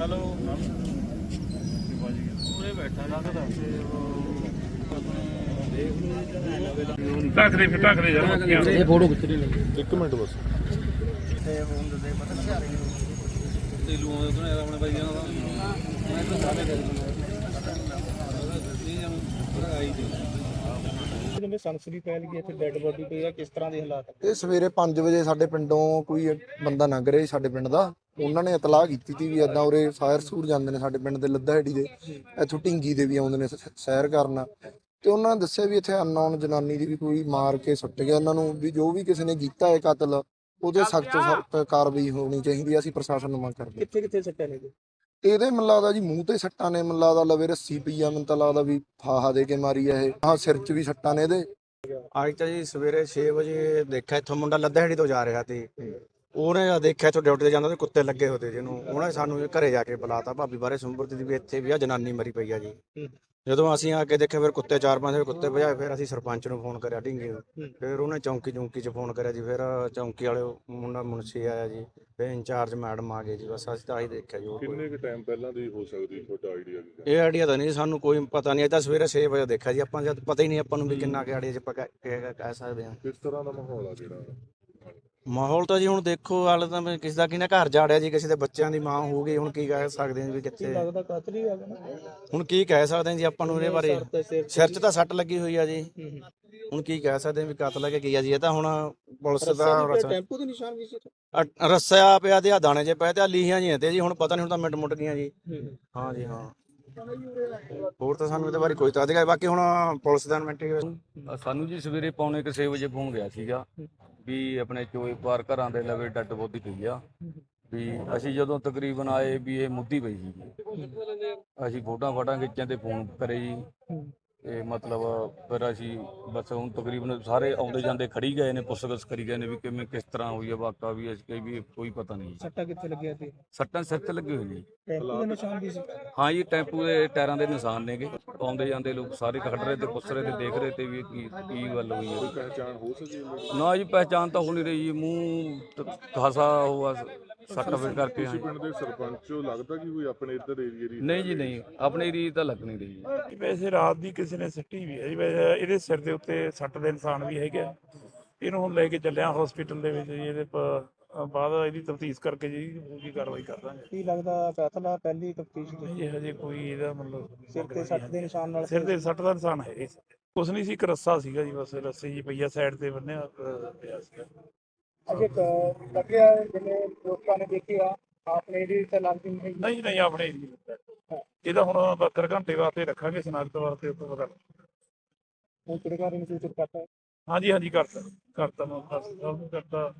Hello. ਪੂਰੇ ਬੈਠਾ ਲੱਗਦਾ ਦੇ ਫਿਰ ਦੇ ਯਾਰ ਇਹ ਫੋਟੋ ਖਿੱਚ ਲਈ। ਇੱਕ ਮਿੰਟ ਬਸ। ਤੇ ਹੁਣ ਦੇ ਪਤਾ ਸਿਆਰੇ ਤੇ ਲੂ ਆਉਂਦੇ ਤੋਂ ਆਪਣੇ ਬਾਈ ਦਾ। ਮੈਂ ਤਾਂ ਸਾਰੇ ਦੇ ਜਿਵੇਂ ਸਨਸਰੀ ਫੈਲ ਗਈ ਇੱਥੇ ਡੈੱਡ ਬੋਡੀ ਪਈ ਆ ਕਿਸ ਤਰ੍ਹਾਂ ਦੇ ਹਾਲਾਤ ਇਹ ਸਵੇਰੇ 5 ਵਜੇ ਸਾਡੇ ਪਿੰਡੋਂ ਕੋਈ ਬੰਦਾ ਲੰਘ ਰਿਹਾ ਸੀ ਸਾਡੇ ਪਿੰਡ ਦਾ। ਉਹਨਾਂ ਨੇ ਇਤਲਾਹ ਕੀਤੀ ਸੀ ਵੀ ਏਦਾਂ ਉਰੇ ਸਾਇਰ ਸੂਰ ਜਾਂਦੇ ਨੇ ਸਾਡੇ ਪਿੰਡ ਦੇ ਲੱਦਾ ਹੈੜੀ ਦੇ। ਇੱਥੋਂ ਢਿੰਗੀ ਦੇ ਵੀ ਆਉਂਦੇ ਨੇ ਸੈਰ ਕਰਨ। ਤੇ ਉਹਨਾਂ ਨੇ ਦੱਸਿਆ ਵੀ ਇੱਥੇ ਅਨਨੋਨ ਜਨਾਨੀ ਦੀ ਵੀ ਕੋਈ ਮਾਰ ਕੇ ਸੁੱਟ ਗਿਆ। ਉਹਨਾਂ ਨੂੰ ਵੀ ਜੋ ਵੀ ਕਿਸੇ ਨੇ ਕੀਤਾ ਹੈ ਕਤਲ ਉਹਦੇ ਸਖਤ ਸਖਤ ਕਾਰਵਾਈ ਹੋਣੀ ਚਾਹੀਦੀ ਹੈ ਅਸੀਂ ਪ੍ਰਸ਼ਾਸਨ ਨੂੰ ਮੰਗ ਕਰਦੇ ਹਾਂ। ਕਿੱਥੇ ਕਿੱਥੇ ਸੱਟਾਂ ਨੇ ਜੀ ਇਹਦੇ ਮੈਨੂੰ ਲੱਗਦਾ ਜੀ ਮੂੰਹ ਤੇ ਸੱਟਾਂ ਨੇ, ਮੈਨੂੰ ਲੱਗਦਾ ਲਵੇ ਰੱਸੀ ਪਈ ਆ, ਮੈਨੂੰ ਤਾਂ ਲੱਗਦਾ ਵੀ ਫਾਹਾ ਦੇ ਕੇ ਮਾਰੀ ਆ ਇਹ। ਹਾਂ, ਸਿਰ 'ਚ ਵੀ ਸੱਟਾਂ ਨੇ ਇਹਦੇ। ਅੱਜ ਤਾਂ ਜੀ ਸਵੇਰੇ 6 ਵਜੇ ਦੇਖਿਆ, ਇੱਥੋਂ ਮੁੰਡਾ ਲੱਦਹੜੀ ਤੋਂ ਜਾ ਰਿਹਾ ਤੇ ਉਹਨੇ ਜਦ ਦੇਖਿਆ ਇੱਥੋਂ ਡਿਊਟੀ ਤੇ ਜਾਂਦਾ ਤੇ ਕੁੱਤੇ ਲੱਗੇ ਹੋਤੇ ਜਿਹਨੂੰ ਉਹਨੇ ਸਾਨੂੰ ਘਰੇ ਜਾ ਕੇ ਬੁਲਾਤਾ ਭਾਬੀ ਬਾਰੇ ਸੁੰਬਰਤੀ ਦੀ ਵੀ ਇੱਥੇ ਵੀ ਆ ਜਨਾਨੀ ਮਰੀ ਪਈ ਆ ਜੀ। ਜਦੋਂ ਅਸੀਂ ਆ ਕੇ ਦੇਖਿਆ ਫਿਰ ਕੁੱਤੇ ਚਾਰ ਪੰਜ ਕੁੱਤੇ ਭਜਾਏ ਫਿਰ ਅਸੀਂ ਸਰਪੰਚ ਨੂੰ ਫੋਨ ਕਰਿਆ ਢਿੰਗੇ ਨੂੰ। ਫਿਰ ਉਹਨੇ ਚੌਂਕੀ ਚੌਂਕੀ 'ਚ ਫੋਨ ਕਰਿਆ ਜੀ ਫਿਰ ਚੌਂਕੀ ਵਾਲੇ ਮੁੰਡਾ ਮੁਨਸੀ ਆਇਆ ਜੀ ਫਿਰ ਇੰਚਾਰਜ ਮੈਡਮ ਆ ਗਏ ਜੀ ਬਸ ਅਸੀਂ ਤਾਂ ਆਹੀ ਦੇਖਿਆ ਜੀ ਹੋਰ ਕੋਈ- ਕਿੰਨੇ ਕੁ ਟਾਈਮ ਪਹਿਲਾਂ ਦੀ ਹੋ ਸਕਦੀ ਤੁਹਾਡਾ ਆਈਡੀਆ ਕੀ ਇਹ ਆਈਡੀਆ ਤਾਂ ਨਹੀਂ ਸਾਨੂੰ ਕੋਈ ਪਤਾ ਨਹੀਂ ਇਹ ਤਾਂ ਸਵੇਰੇ 6 ਵਜੇ ਦੇਖਿਆ ਜੀ ਆਪਾਂ ਜਦ ਪਤਾ ਹੀ ਨਹੀਂ ਆਪਾਂ ਨੂੰ ਵੀ ਕਿੰਨਾ ਕਿ ਆਈਡੀਆ ਚ ਆਪਾਂ ਕਹਿ- ਕਹਿ ਕਹਿ ਸਕਦੇ ਹਾਂ। ਕਿਸ ਤਰ੍ਹਾਂ ਦਾ ਮਾਹੌਲ ਆ ਜਿਹੜਾ? ਮਾਹੌਲ ਤਾਂ ਜੀ ਹੁਣ ਦੇਖੋ ਹਾਲੇ ਤਾਂ ਕਿਸੇ ਦਾ ਕਿਹਨੇ ਘਰ ਜਾੜਿਆ ਜੀ ਕਿਸੇ ਦੇ ਬੱਚਿਆਂ ਦੀ ਮਾਂ ਹੋ ਗਈ ਹੁਣ ਕੀ ਕਹਿ ਸਕਦੇ ਹਾਂ ਵੀ ਕਿੱਥੇ। ਲੱਗਦਾ ਕਾਤਲ ਹੀ ਆ ਗਿਆ ਨਾ? ਹੁਣ ਕੀ ਕਹਿ ਸਕਦੇ ਹਾਂ ਜੀ ਆਪਾਂ ਨੂੰ ਇਹਦੇ ਬਾਰੇ। ਸਰ 'ਚ ਤਾਂ ਸੱਟ ਲੱਗੀ ਹੋਈ ਆ ਜੀ। ਹੁਣ ਕੀ ਕਹਿ ਸਕਦੇ ਹਾਂ ਵੀ ਕਤਲ ਹੈ ਕਿ ਕੀ ਆ ਜੀ ਇਹ ਤਾਂ ਹੁਣ ਪੁਲਿਸ ਦਾ ਟੈਂਪੂ ਦੇ ਨਿਸ਼ਾਨ ਵੀ ਸੀ ਇੱਥੇ। ਅ- ਰੱਸਿਆ ਪਿਆ ਤੇ ਆ ਦਾਣੇ 'ਚ ਪਏ ਤੇ ਆ ਲੀਹਾਂ ਜੀਆਂ ਤੇ ਜੀ ਹੁਣ ਪਤਾ ਨਹੀਂ ਹੁਣ ਤਾਂ ਮਿੰਟ ਮੁੱਟ ਗਈਆਂ ਜੀ। ਹੂੰ, ਜੀ ਹਾਂ। ਹੋਰ ਤਾਂ ਸਾਨੂੰ ਇਹਦੇ ਬਾਰੇ ਕੋਈ ਤਾਂ ਅਧਿਕਾਰ ਬਾਕੀ ਹੁਣ ਪੁਲਿਸ ਦਾ ਇਨਵੈਸਟੀਗੇਸ਼ਨ। ਅ, ਸਾਨੂੰ ਜੀ ਸਵੇਰੇ ਪੌਣੇ ਕੁ ਛੇ ਵਜੇ ਫੋਨ ਗਿਆ ਸੀਗਾ। ਵੀ ਆਪਣੇ ਚੋਏ ਪਾਰ ਘਰਾਂ ਦੇ ਲਵੇ ਡੱਡ ਬੋਦੀ ਪਈ ਆ। ਵੀ ਅਸੀਂ ਜਦੋਂ ਤਕਰੀਬਨ ਆਏ ਵੀ ਇਹ ਮੁੱਦੀ ਪਈ ਸੀ। ਅਸੀਂ ਫੋਟੋਆਂ ਫਾਟਾਂ ਖਿੱਚਾਂ ਤੇ ਫੋਨ ਕਰੇ ਜੀ। ਤੇ ਮਤਲਬ ਫਿਰ ਅਸੀਂ ਬਸ ਹੁਣ ਤਕਰੀਬਨ ਸਾਰੇ ਆਉਂਦੇ ਜਾਂਦੇ ਖੜੀ ਗਏ ਨੇ ਪੁੱਛਗਿੱਛ ਕਰੀ ਗਏ ਨੇ ਵੀ ਕਿਵੇਂ ਕਿਸ ਤਰ੍ਹਾਂ ਹੋਈ ਹੈ ਵਾਕਾ ਵੀ ਅਸੀਂ ਕਹੀ ਵੀ ਕੋਈ ਪਤਾ ਨਹੀਂ ਸੱਟਾਂ ਕਿੱਥੇ ਲੱਗਿਆ ਤੇ ਸੱਟਾਂ ਸਿਰ ਤੇ ਲੱਗੇ ਹੋਏ ਨੇ ਜੀ। ਟੈਂਪੂ ਦੇ ਨਿਸ਼ਾਨ ਵੀ ਸੀ। ਹਾਂ ਜੀ ਟੈਂਪੂ ਦੇ ਟਾਇਰਾਂ ਦੇ ਨਿਸ਼ਾਨ ਨੇਗੇ। ਆਉਂਦੇ ਜਾਂਦੇ ਲੋਕ ਸਾਰੇ ਖੜ ਰਹੇ ਤੇ ਪੁੱਛ ਰਹੇ ਤੇ ਦੇਖ ਰਹੇ ਤੇ ਵੀ ਕੀ ਕੀ ਗੱਲ ਹੋਈ ਹੈ ਪਹਿਚਾਣ ਹੋ ਸਕੀ ਮੇਰੀ? ਨਾ ਜੀ ਪਹਿਚਾਨ ਤਾਂ ਹੋ ਨਹੀਂ ਰਹੀ ਜੀ। ਮੂੰਹ ਤ- ਖਾਸਾ ਹੋਆ ਸੱਟ ਫੇਟ ਕਰਕੇ ਹਾਂ ਤੁਸੀਂ ਜੀ। ਪਿੰਡ ਦੇ ਸਰਪੰਚ ਲੱਗਦਾ ਕਿ ਕੋਈ ਆਪਣੇ ਇੱਧਰ ਏਰੀਏ ਦੀ ਨਹੀਂ ਜੀ ਨਹੀਂ। ਆਪਣੀ ਰੀਤ ਤਾਂ ਲੱਗ ਨਹੀਂ ਰਹੀ। ਜੀ ਵੈਸੇ ਰਾਤ ਦੀ ਕਿਸੇ ਨੇ ਸੱਟੀ ਵੀ ਹੈ ਜੀ ਵੈਸੇ ਇਹਦੇ ਸਿਰ ਦੇ ਉੱਤੇ ਸੱਟ ਦੇ ਨਿਸ਼ਾਨ ਵੀ ਹੈਗੇ ਆ। ਇਹਨੂੰ ਹੁਣ ਲੈ ਕੇ ਚੱਲਿਆ ਹਸਪੀਟਲ ਦੇ ਵਿੱਚ ਜੀ ਇਹਦੇ ਪ- ਅ, ਬਾਅਦ ਇਹਦੀ ਤਫਤੀਸ਼ ਕਰਕੇ ਜੀ ਕੀ ਕਾਰਵਾਈ ਕਰ ਦਾਂਗੇ। ਕੀ ਲੱਗਦਾ ਕਾਤਲ ਆ ਪਹਿਲੀ ਤਫਤੀਸ਼ ਦੇ ਇਹ ਹਜੇ ਕੋਈ ਇਹਦਾ ਮਤਲਬ ਸਿਰ ਤੇ ਸੱਟ ਦੇ ਨਿਸ਼ਾਨ ਨਾਲ ਸਿਰ ਦੇ ਸੱਟ ਦਾ ਨਿਸ਼ਾਨ ਹੈ ਇਸ ਕੁਛ ਨਹੀਂ ਸੀ ਇੱਕ ਰੱਸਾ ਸੀਗਾ ਜੀ ਬਸ ਰੱਸੇ ਜੀ ਪਈਆ ਸਾਈਡ ਤੇ ਬੰਨਿਆ ਅ, ਪਿਆ ਸੀਗਾ। ਅਜੇ ਲੱਗਿਆ ਜਿਵੇਂ ਲੋਕਾਂ ਨੇ ਦੇਖਿਆ ਆਪਨੇ ਦੀ ਤਾਂ ਲੱਗਦੀ ਨਹੀਂ ਨਹੀਂ ਨਹੀਂ ਆਪਣੇ ਏਰੀਏ ਵਿੱਚ। ਇਹਦਾ ਹੁਣ 72 ਘੰਟੇ ਵਾਸਤੇ ਰੱਖਾਂਗੇ ਸਨਾਖਤ ਵਾਸਤੇ ਉੱਪਰ ਪਤਾ ਉਹ ਕਿਹੜੇ ਨੂੰ ਸੂਚਿਤ ਕਰਤਾ? ਹਾਂਜੀ ਹਾਂਜੀ ਕਰਤਾ। ਕਰਤਾ ਮੈਂ ਨੂੰ ਕਰਤਾ।